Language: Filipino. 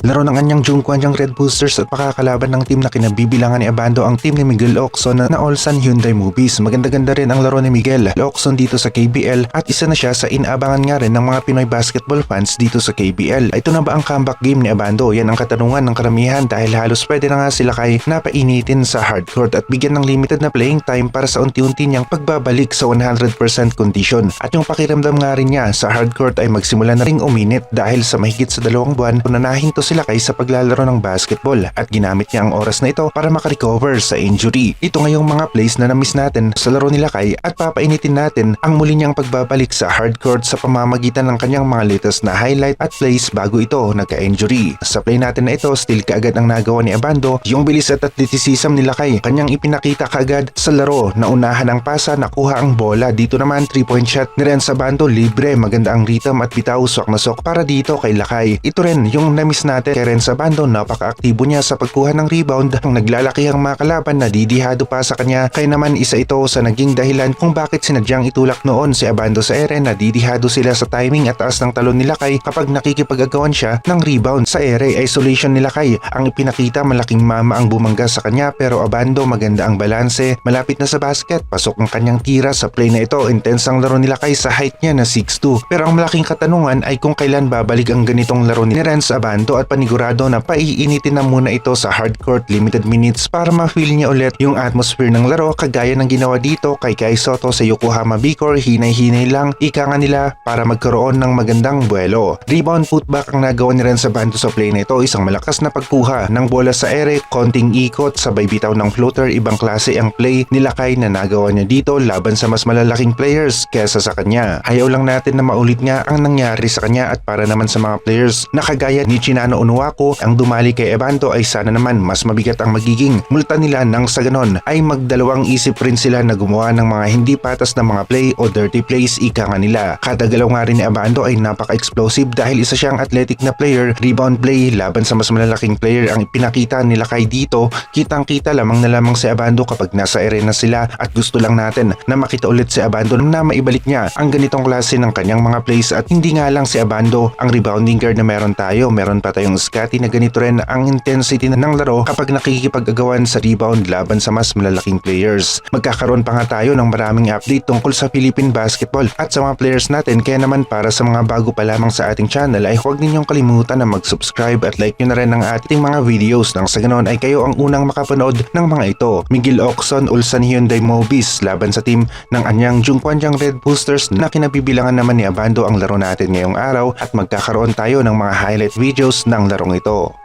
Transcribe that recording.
Laro ng anyang Jungkwanjang Red Boosters at pakakalaban ng team na kinabibilangan ni Abando ang team ni Miguel Oxon na Olsan Hyundai Movies. Maganda-ganda rin ang laro ni Miguel Oxon dito sa KBL at isa na siya sa inaabangan nga rin ng mga Pinoy basketball fans dito sa KBL. Ito na ba ang comeback game ni Abando? Yan ang katanungan ng karamihan dahil halos pwede na nga sila kay napainitin sa hardcourt at bigyan ng limited na playing time para sa unti-unti niyang pagbabalik sa 100% condition. At yung pakiramdam nga rin niya sa hardcourt ay magsimula na ring uminit dahil sa mahigit sa dalawang buwan punanahin to sila kay sa paglalaro ng basketball at ginamit niya ang oras na ito para makarecover sa injury. Ito ngayong mga plays na namiss natin sa laro nila kay at papainitin natin ang muli niyang pagbabalik sa hardcourt sa pamamagitan ng kanyang mga latest na highlight at plays bago ito nagka-injury. Sa play natin na ito, still kaagad ang nagawa ni Abando, yung bilis at athleticism nila kay kanyang ipinakita kaagad sa laro na unahan ang pasa, nakuha ang bola. Dito naman 3-point shot ni Ren Sabando, libre, maganda ang rhythm at bitaw swak na sok para dito kay Lakay. Ito rin yung namiss natin kay Ren Sabando, napaka-aktibo niya sa pagkuha ng rebound, ang naglalaki ang mga kalaban na didihado pa sa kanya. Kaya naman isa ito sa naging dahilan kung bakit sinadyang itulak noon si Abando sa ere na didihado sila sa timing at taas ng talon ni Lakay kapag nakikipag-agawan siya ng rebound sa ere. Isolation ni Lakay ang ipinakita malaking mama ang bumangga sa kanya pero Abando maganda ang balanse, malapit na sa basket, pasok ang kanyang tira sa play na ito. Intense ang laro ni Lakay sa height niya na 6'2". Pero ang malaking katanungan ay kung kailan babalik ang ganitong laro ni Renz Abando at panigurado na paiinitin na muna ito sa hardcourt limited minutes para ma-feel niya ulit yung atmosphere ng laro kagaya ng ginawa dito kay Kai Soto sa Yokohama Bicor, hinay-hinay lang, ika nga nila para magkaroon ng magandang buwelo. Rebound putback ang nagawa ni Renz Abando sa play na ito, isang malakas na pagkuha ng bola sa ere, konting ikot, sabay bitaw ng floater, ibang klase ang play nila Kai na nagawa niya dito laban sa mas malalaking players kesa sa kanya. Ayaw lang natin na maulit nga ang nangyari sa kanya at para naman sa mga players na kagaya ni Chinano Onuaku ang dumali kay Evanto ay sana naman mas mabigat ang magiging multa nila nang sa ganon ay magdalawang isip rin sila na gumawa ng mga hindi patas na mga play o dirty plays ika nga nila. Kada galaw nga rin ni Abando ay napaka-explosive dahil isa siyang athletic na player, rebound play laban sa mas malalaking player ang ipinakita nila kay dito. Kitang kita lamang na lamang si Abando kapag nasa arena sila at gusto lang natin na makita ulit si Abando na maibalik niya ang ganitong klase ng kanyang mga plays at hindi nga lang si Abando ang rebounding guard na meron tayo, meron pa tayong Scotty na ganito rin ang intensity ng laro kapag nakikipag-agawan sa rebound laban sa mas malalaking players. Magkakaroon pa nga tayo ng maraming update tungkol sa Philippine basketball at sa mga players natin kaya naman para sa mga bago pa lamang sa ating channel ay huwag ninyong kalimutan na mag-subscribe at like nyo na rin ang ating mga videos nang sa ganon ay kayo ang unang makapanood ng mga ito. Miguel Oxon, Ulsan Hyundai Mobies laban sa team ng Anyang Jungkwanjang Red Boosters na kinabibilangan naman ni Abando ang laro natin ngayong araw at magkakaroon tayo ng mga highlight videos ng larong ito.